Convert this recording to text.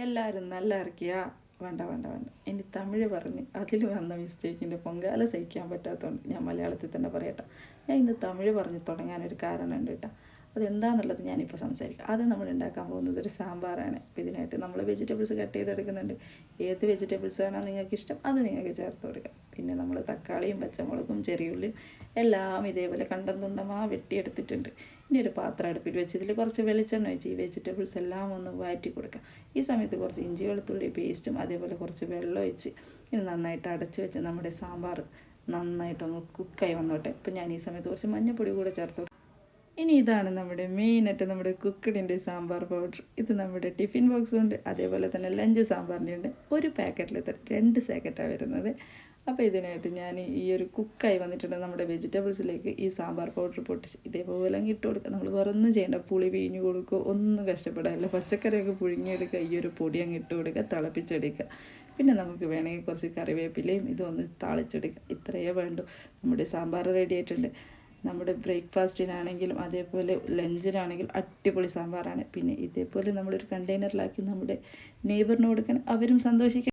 എല്ലാവരും നല്ല ഇറക്കിയാ. വേണ്ട വേണ്ട വേണ്ട. ഇനി തമിഴ് പറഞ്ഞ് അതിൽ വന്ന മിസ്റ്റേക്കിന്റെ പൊങ്കാല സഹിക്കാൻ പറ്റാത്തതുകൊണ്ട് ഞാൻ മലയാളത്തിൽ തന്നെ പറയട്ടെ. ഞാൻ ഇന്ന് തമിഴ് പറഞ്ഞ് തുടങ്ങാനൊരു കാരണമുണ്ട് കേട്ടോ. അതെന്താണെന്നുള്ളത് ഞാനിപ്പോൾ സംസാരിക്കാം. അത് നമ്മൾ ഉണ്ടാക്കാൻ പോകുന്നത് ഒരു സാമ്പാറാണ്. ഇതിനായിട്ട് നമ്മൾ വെജിറ്റബിൾസ് കട്ട് ചെയ്തെടുക്കുന്നുണ്ട്. ഏത് വെജിറ്റബിൾസ് ആണോ നിങ്ങൾക്ക് ഇഷ്ടം അത് നിങ്ങൾക്ക് ചേർത്ത് കൊടുക്കാം. പിന്നെ നമ്മൾ തക്കാളിയും പച്ചമുളകും ചെറിയുള്ളിയും എല്ലാം ഇതേപോലെ കണ്ടം തുണ്ടമാ വെട്ടിയെടുത്തിട്ടുണ്ട്. ഇനി ഒരു പാത്രം അടുപ്പിൽ വെച്ച് ഇതിൽ കുറച്ച് വെളിച്ചെണ്ണ വെച്ച് ഈ വെജിറ്റബിൾസ് എല്ലാം ഒന്ന് വഴറ്റി കൊടുക്കാം. ഈ സമയത്ത് കുറച്ച് ഇഞ്ചി വെളുത്തുള്ളി പേസ്റ്റും അതേപോലെ കുറച്ച് വെള്ളം ഒഴിച്ച് ഇനി നന്നായിട്ട് അടച്ച് വെച്ച് നമ്മുടെ സാമ്പാർ നന്നായിട്ടൊന്ന് കുക്കായി വന്നോട്ടെ. ഇപ്പം ഞാൻ ഈ സമയത്ത് കുറച്ച് മഞ്ഞൾപ്പൊടി കൂടെ ചേർത്ത് കൊടുക്കും. ഇനി ഇതാണ് നമ്മുടെ മെയിനായിട്ട് നമ്മുടെ കുക്കഡിന്റെ സാമ്പാർ പൗഡർ. ഇത് നമ്മുടെ ടിഫിൻ ബോക്സും ഉണ്ട്. അതേപോലെ തന്നെ ലഞ്ച് സാമ്പാറിന്റെ ഉണ്ട്. ഒരു പാക്കറ്റിൽ രണ്ട് പാക്കറ്റാണ് വരുന്നത്. അപ്പോൾ ഇതിനായിട്ട് ഞാൻ ഈ ഒരു കുക്കായി വന്നിട്ടുണ്ട് നമ്മുടെ വെജിറ്റബിൾസിലേക്ക് ഈ സാമ്പാർ പൗഡർ പൊട്ടിച്ച്. ഇതേപോലെ അങ്ങ് ഇട്ട് കൊടുക്കുക. നമ്മൾ വേറൊന്നും ചെയ്യേണ്ട. പുളി പിഴിഞ്ഞ് കൊടുക്കുക. ഒന്നും കഷ്ടപ്പെടാറില്ല പച്ചക്കറിയൊക്കെ പുഴുങ്ങിയെടുക്കുക. ഈ ഒരു പൊടി അങ്ങ് ഇട്ട് കൊടുക്കുക. തിളപ്പിച്ചെടുക്കുക. പിന്നെ നമുക്ക് വേണമെങ്കിൽ കുറച്ച് കറിവേപ്പിലയും ഇതൊന്ന് താളിച്ചെടുക്കുക. ഇത്രയേ വേണ്ടൂ. നമ്മുടെ സാമ്പാർ റെഡി ആയിട്ടുണ്ട്. നമ്മുടെ ബ്രേക്ക്ഫാസ്റ്റിനാണെങ്കിലും അതേപോലെ ലഞ്ചിനാണെങ്കിലും അടിപൊളി സാമ്പാറാണ്. പിന്നെ ഇതേപോലെ നമ്മളൊരു കണ്ടെയ്നറിലാക്കി നമ്മുടെ നെയ്ബറിന് കൊടുക്കണം അവരും സന്തോഷിക്കണം